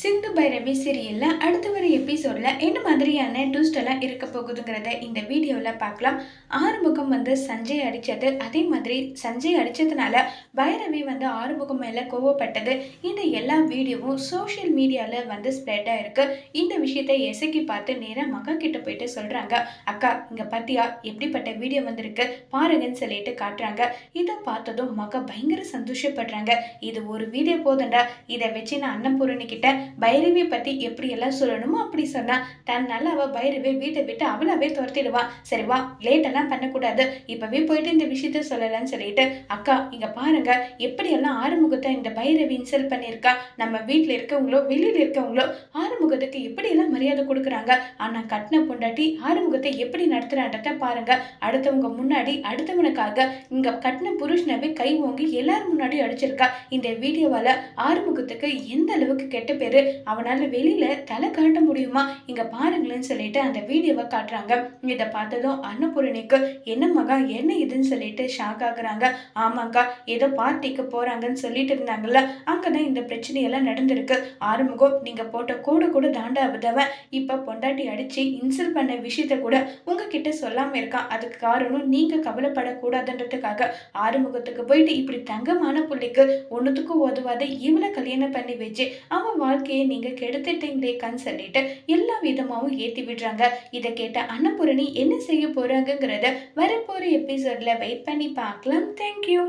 சிந்து பைரவி சீரியலில் அடுத்த வர எபிசோடில் என்ன மாதிரியான டூஸ்டெல்லாம் இருக்க போகுதுங்கிறத இந்த வீடியோவில் பார்க்கலாம். ஆறுமுகம் வந்து சஞ்சய் அடித்தது அதே மாதிரி சஞ்சய் அடித்ததுனால பைரவி வந்து ஆறுமுகம் மேலே கோவப்பட்டது. இந்த எல்லா வீடியோவும் சோஷியல் மீடியாவில் வந்து ஸ்ப்ரெட் ஆகிருக்கு இந்த விஷயத்தை எசக்கி பார்த்து நேராக மக்கா கிட்ட போயிட்டு சொல்கிறாங்க அக்கா இங்கே பார்த்தியா எப்படிப்பட்ட வீடியோ வந்திருக்கு? பாருங்கன்னு சொல்லிட்டு காட்டுறாங்க. இதை பார்த்ததும் மக பயங்கர சந்தோஷப்படுறாங்க. இது ஒரு வீடியோ போதுண்டா இதை வச்சு நான் அன்னபூரணி கிட்ட பைரவியை பற்றி எப்படியெல்லாம் சொல்லணுமோ அப்படி சொன்னா தன்னால் அவள் பைரவி வீட்டை விட்டு அவளாவே துரத்திடுவா. சரி வா லேட்டெல்லாம் பண்ணக்கூடாது. இப்போவே போயிட்டு இந்த விஷயத்த சொல்லலாம்னு சொல்லிட்டு அக்கா இங்கே பாருங்க எப்படியெல்லாம் ஆறுமுகத்தை இந்த பைரவி இன்சல்ட் பண்ணியிருக்கா? நம்ம வீட்டில் இருக்கவங்களோ வெளியில் இருக்கவங்களோ ஆறுமுகத்துக்கு எப்படியெல்லாம் மரியாதை கொடுக்குறாங்க? ஆனால் கட்டின பொண்டாட்டி ஆறுமுகத்தை எப்படி நடத்துறான்றத பாருங்க. அடுத்தவங்க முன்னாடி அடுத்தவனுக்காக இங்க கட்டின புருஷனவே கை ஓங்கி எல்லாரும் முன்னாடி அடிச்சிருக்கா. இந்த வீடியோவால ஆறுமுகத்துக்கு எந்த அளவுக்கு கெட்ட பேர் அவனால் வெளியில் தலை காட்ட முடியுமா? இங்கே பாருங்களேன்னு சொல்லிட்டு அந்த வீடியோவை காட்டுறாங்க. இதை பார்த்ததும் அன்னபூரணிக்கு என்ன மகா என்ன இதுன்னு சொல்லிட்டு ஷாக் ஆகுறாங்க. ஆமாக்கா ஏதோ பார்ட்டிக்கு போகிறாங்கன்னு சொல்லிட்டு இருந்தாங்கல்ல. அங்கதான் இந்த பிரச்சனையெல்லாம் நடந்திருக்கு. ஆறுமுகம் நீங்கள் போட்ட கூட கூட தாண்டாவதவன் இப்போ பொண்டாட்டி அடித்து இன்சல்ட் பண்ண விஷயத்த கூட உங்ககிட்ட சொல்லாமல் இருக்கான் அதுக்கு காரணம் நீங்கள் கவலைப்படக்கூடாதுன்றதுக்காக. ஆறுமுகத்துக்கு போயிட்டு இப்படி தங்கமான பிள்ளைக்கு ஒன்றுத்துக்கும் உதவாத இவளை கல்யாணம் பண்ணி வச்சு அவன் வாழ்க்கை வாழ்க்கையை கெடுத்துட்டீங்களே கெடுத்துட்டீங்களேக்கான்னு சொல்லிட்டு எல்லா விதமாவும் ஏத்தி விடுறாங்க. இதை கேட்ட அன்னபூரணி என்ன செய்ய போறாங்கங்கிறத வரப்போற எபிசோட்ல வெயிட் பண்ணி பார்க்கலாம். தேங்க்யூ